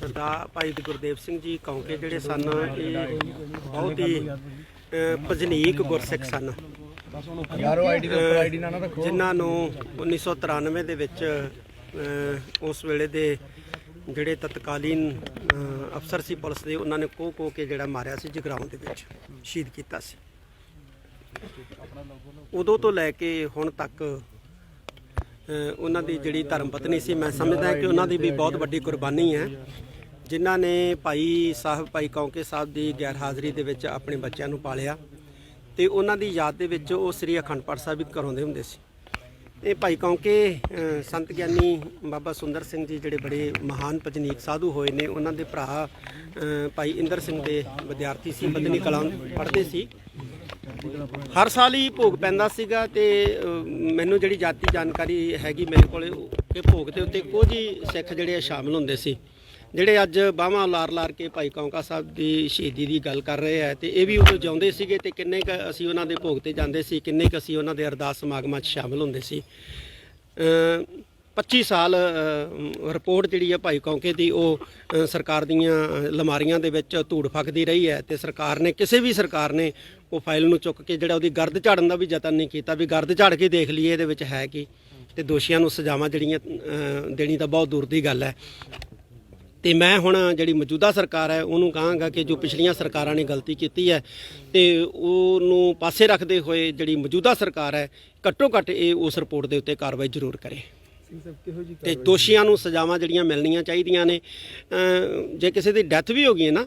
ਸਰਦਾਰ ਭਾਈ ਗੁਰਦੇਵ ਸਿੰਘ ਜੀ ਕੌਂਕੇ ਜਿਹੜੇ ਸਨ ਇਹ ਬਹੁਤ ਹੀ ਭਜਨੀਕ ਗੁਰਸਿੱਖ ਸਨ। ਯਾਰੋ ਆਈਡੀ ਦੇ ਉੱਪਰ ਆਈਡੀ ਨਾ ਨਾ ਰੱਖੋ। ਜਿਨ੍ਹਾਂ ਨੂੰ 1993 ਦੇ ਵਿੱਚ ਉਸ ਵੇਲੇ ਦੇ ਜਿਹੜੇ ਤਤਕਾਲੀਨ ਅਫਸਰ ਸੀ ਪੁਲਿਸ ਦੇ ਉਹਨਾਂ ਨੇ ਕੋਹ ਕੋਹ ਕੇ ਜਿਹੜਾ ਮਾਰਿਆ ਸੀ ਜਗਰਾਉਂ ਦੇ ਵਿੱਚ ਸ਼ਹੀਦ ਕੀਤਾ ਸੀ। ਉਦੋਂ ਤੋਂ ਲੈ ਕੇ ਹੁਣ ਤੱਕ ਉਹਨਾਂ ਦੀ ਜਿਹੜੀ ਧਰਮ ਪਤਨੀ ਸੀ, ਮੈਂ ਸਮਝਦਾ ਕਿ ਉਹਨਾਂ ਦੀ ਵੀ ਬਹੁਤ ਵੱਡੀ ਕੁਰਬਾਨੀ ਹੈ। ਜਿਨ੍ਹਾਂ ਨੇ ਭਾਈ ਸਾਹਿਬ, ਭਾਈ ਕੌਂਕੇ ਸਾਹਿਬ ਦੀ ਗੈਰ ਹਾਜ਼ਰੀ ਦੇ ਵਿੱਚ ਆਪਣੇ ਬੱਚਿਆਂ ਨੂੰ ਪਾਲਿਆ ਤੇ ਉਹਨਾਂ ਦੀ ਯਾਦ ਦੇ ਵਿੱਚ ਉਹ ਸ੍ਰੀ ਅਖੰਡ ਪਾਠ ਸਾਹਿਬ ਵੀ ਕਰਾਉਂਦੇ ਹੁੰਦੇ ਸੀ। ਇਹ ਭਾਈ ਕੌਂਕੇ ਸੰਤ ਗਿਆਨੀ ਬਾਬਾ ਸੁੰਦਰ ਸਿੰਘ ਜੀ ਜਿਹੜੇ ਬੜੇ ਮਹਾਨ ਭਜਨੀਕ ਸਾਧੂ ਹੋਏ ਨੇ, ਉਹਨਾਂ ਦੇ ਭਰਾ ਭਾਈ ਇੰਦਰ ਸਿੰਘ ਦੇ ਵਿਦਿਆਰਥੀ ਸੀ ਬਦਨੀ ਕਲਾਂ ਪੜ੍ਹਦੇ ਸੀ। ਹਰ ਸਾਲ ਹੀ ਭੋਗ ਪੈਂਦਾ ਸੀਗਾ ਤੇ ਮੈਨੂੰ ਜਿਹੜੀ ਜਾਤੀ ਜਾਣਕਾਰੀ ਹੈਗੀ ਮੇਰੇ ਕੋਲੇ ਕਿ ਭੋਗ ਦੇ ਉੱਤੇ ਕੁਝ ਹੀ ਸਿੱਖ ਜਿਹੜੇ ਆ ਸ਼ਾਮਲ ਹੁੰਦੇ ਸੀ। ਜਿਹੜੇ ਅੱਜ ਬਾਹਾਂ ਲਾਰ ਲਾਰ ਕੇ ਭਾਈ ਕੌਂਕਾ ਸਾਹਿਬ ਦੀ ਸ਼ਹੀਦੀ ਦੀ ਗੱਲ ਕਰ ਰਹੇ ਆ ਤੇ ਇਹ ਵੀ ਉਦੋਂ ਜਿਉਂਦੇ ਸੀਗੇ ਤੇ ਕਿੰਨੇ ਕ ਅਸੀਂ ਉਹਨਾਂ ਦੇ ਭੋਗ ਤੇ ਜਾਂਦੇ ਸੀ ਕਿੰਨੇ ਕ ਅਸੀਂ ਉਹਨਾਂ ਦੇ ਅਰਦਾਸ ਸਮਾਗਮਾਂ 'ਚ ਸ਼ਾਮਲ ਹੁੰਦੇ ਸੀ। ਅ, 25 ਸਾਲ ਰਿਪੋਰਟ ਜਿਹੜੀ ਹੈ ਭਾਈ ਕੌਂਕੇ ਦੀ ਉਹ ਸਰਕਾਰ ਦੀਆਂ ਲਮਾਰੀਆਂ ਦੇ ਵਿੱਚ ਧੂੜ ਫੱਕਦੀ ਰਹੀ ਹੈ ਤੇ ਸਰਕਾਰ ਨੇ ਕਿਸੇ ਵੀ ਸਰਕਾਰ ਨੇ ਉਹ ਫਾਈਲ ਨੂੰ ਚੁੱਕ ਕੇ ਜਿਹੜਾ ਉਹਦੀ ਗਰਦ ਝਾੜਨ ਦਾ ਵੀ ਯਤਨ ਨਹੀਂ ਕੀਤਾ, ਵੀ ਗਰਦ ਝਾੜ ਕੇ ਦੇਖ ਲਈਏ ਇਹਦੇ ਵਿੱਚ ਹੈ ਕੀ। ਤੇ ਦੋਸ਼ੀਆਂ ਨੂੰ ਸਜ਼ਾਵਾਂ ਜਿਹੜੀਆਂ ਦੇਣੀ ਤਾਂ ਬਹੁਤ ਦੂਰ ਦੀ ਗੱਲ ਹੈ। ਤੇ ਮੈਂ ਹੁਣ ਜਿਹੜੀ ਮੌਜੂਦਾ ਸਰਕਾਰ ਹੈ, ਉਹਨੂੰ ਕਹਾਂਗਾ ਕਿ ਜੋ ਪਿਛਲੀਆਂ ਸਰਕਾਰਾਂ ਨੇ ਗਲਤੀ ਕੀਤੀ ਹੈ, ਤੇ ਉਹਨੂੰ ਪਾਸੇ ਰੱਖਦੇ ਹੋਏ ਜਿਹੜੀ ਮੌਜੂਦਾ ਸਰਕਾਰ ਹੈ ਘੱਟੋ ਘੱਟ ਇਹ ਉਸ ਰਿਪੋਰਟ ਦੇ ਉੱਤੇ ਕਾਰਵਾਈ ਜ਼ਰੂਰ ਕਰੇ। ਤੇ ਦੋਸ਼ੀਆਂ ਨੂੰ ਸਜ਼ਾਵਾਂ ਜਿਹੜੀਆਂ ਮਿਲਣੀਆਂ ਚਾਹੀਦੀਆਂ ਨੇ ਜੇ ਕਿਸੇ ਦੀ ਡੈਥ ਵੀ ਹੋ ਗਈ ਹੈ ਨਾ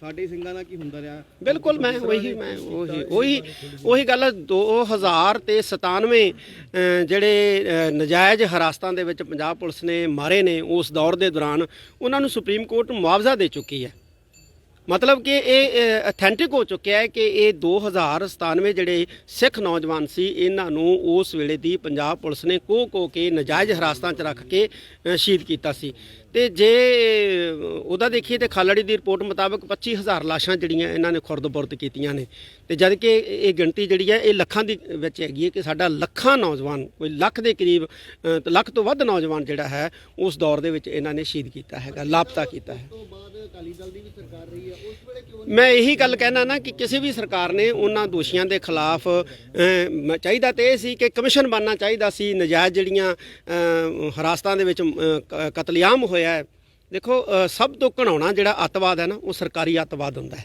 ਸਾਡੇ ਸਿੰਘਾਂ ਦਾ ਕੀ ਹੁੰਦਾ ਰਿਹਾ? ਬਿਲਕੁਲ ਮੈਂ ਉਹੀ ਮੈਂ ਉਹੀ ਉਹੀ ਉਹੀ ਗੱਲ 2000 ਤੇ 97 ਅ, ਜਿਹੜੇ ਅ, ਨਜਾਇਜ਼ ਹਰਾਸਤਾਂ ਦੇ ਵਿੱਚ ਪੰਜਾਬ ਪੁਲਿਸ ਨੇ ਮਾਰੇ ਨੇ ਉਸ ਦੌਰ ਦੇ ਦੌਰਾਨ ਉਹਨਾਂ ਨੂੰ ਸੁਪਰੀਮ ਕੋਰਟ ਮੁਆਵਜ਼ਾ ਦੇ ਚੁੱਕੀ ਹੈ। ਮਤਲਬ ਕਿ ਇਹ ਅਥੈਂਟਿਕ ਹੋ ਚੁੱਕਿਆ ਹੈ ਕਿ ਇਹ 2097 ਜਿਹੜੇ ਸਿੱਖ ਨੌਜਵਾਨ ਸੀ, ਇਹਨਾਂ ਨੂੰ ਉਸ ਵੇਲੇ ਦੀ ਪੰਜਾਬ ਪੁਲਿਸ ਨੇ ਕੋ ਕੋ ਕੇ ਨਜਾਇਜ਼ ਹਰਾਸਤਾਂ 'ਚ ਰੱਖ ਕੇ ਸ਼ਹੀਦ ਕੀਤਾ ਸੀ। ਤੇ ਜੇ ਉਹਦਾ ਦੇਖੀਏ ਤੇ ਖਾਲੜੀ ਦੀ ਰਿਪੋਰਟ ਮੁਤਾਬਕ 25000 ਲਾਸ਼ਾਂ ਜਿਹੜੀਆਂ ਇਹਨਾਂ ਨੇ ਖੁਰਦ-ਬੁਰਦ ਕੀਤੀਆਂ ਨੇ। ਤੇ ਜਦ ਕਿ ਇਹ ਗਿਣਤੀ ਜਿਹੜੀ ਹੈ, ਇਹ ਲੱਖਾਂ ਦੀ ਵਿੱਚ ਹੈਗੀ ਹੈ ਕਿ ਸਾਡਾ ਲੱਖਾਂ ਨੌਜਵਾਨ, ਕੋਈ ਲੱਖ ਦੇ ਕਰੀਬ ਲੱਖ ਤੋਂ ਵੱਧ ਨੌਜਵਾਨ ਜਿਹੜਾ ਹੈ, ਉਸ ਦੌਰ ਦੇ ਵਿੱਚ ਇਹਨਾਂ ਨੇ ਸ਼ਹੀਦ ਕੀਤਾ ਹੈਗਾ, ਲਾਪਤਾ ਕੀਤਾ ਹੈ। ਤੋਂ ਬਾਅਦ ਅਕਾਲੀ ਦਲ ਦੀ ਵੀ ਸਰਕਾਰ ਰਹੀ ਹੈ ਮੈਂ ਇਹੀ ਗੱਲ ਕਹਿਣਾ ਨਾ ਕਿ ਕਿਸੇ ਵੀ ਸਰਕਾਰ ਨੇ ਉਹਨਾਂ ਦੋਸ਼ੀਆਂ ਦੇ ਖਿਲਾਫ ਚਾਹੀਦਾ ਤੇ ਇਹ ਸੀ ਕਿ ਕਮਿਸ਼ਨ ਬਣਨਾ ਚਾਹੀਦਾ ਸੀ। ਨਜਾਇਜ਼ ਜਿਹੜੀਆਂ ਅਹ, ਹਰਾਸਤਾਂ ਦੇ ਵਿੱਚ ਕਤਲੇਆਮ ਹੋਇਆ ਹੈ। ਦੇਖੋ ਸਭ ਤੋਂ ਘਣਾਉਣਾ ਜਿਹੜਾ ਅੱਤਵਾਦ ਹੈ ਨਾ ਉਹ ਸਰਕਾਰੀ ਅੱਤਵਾਦ ਹੁੰਦਾ ਹੈ।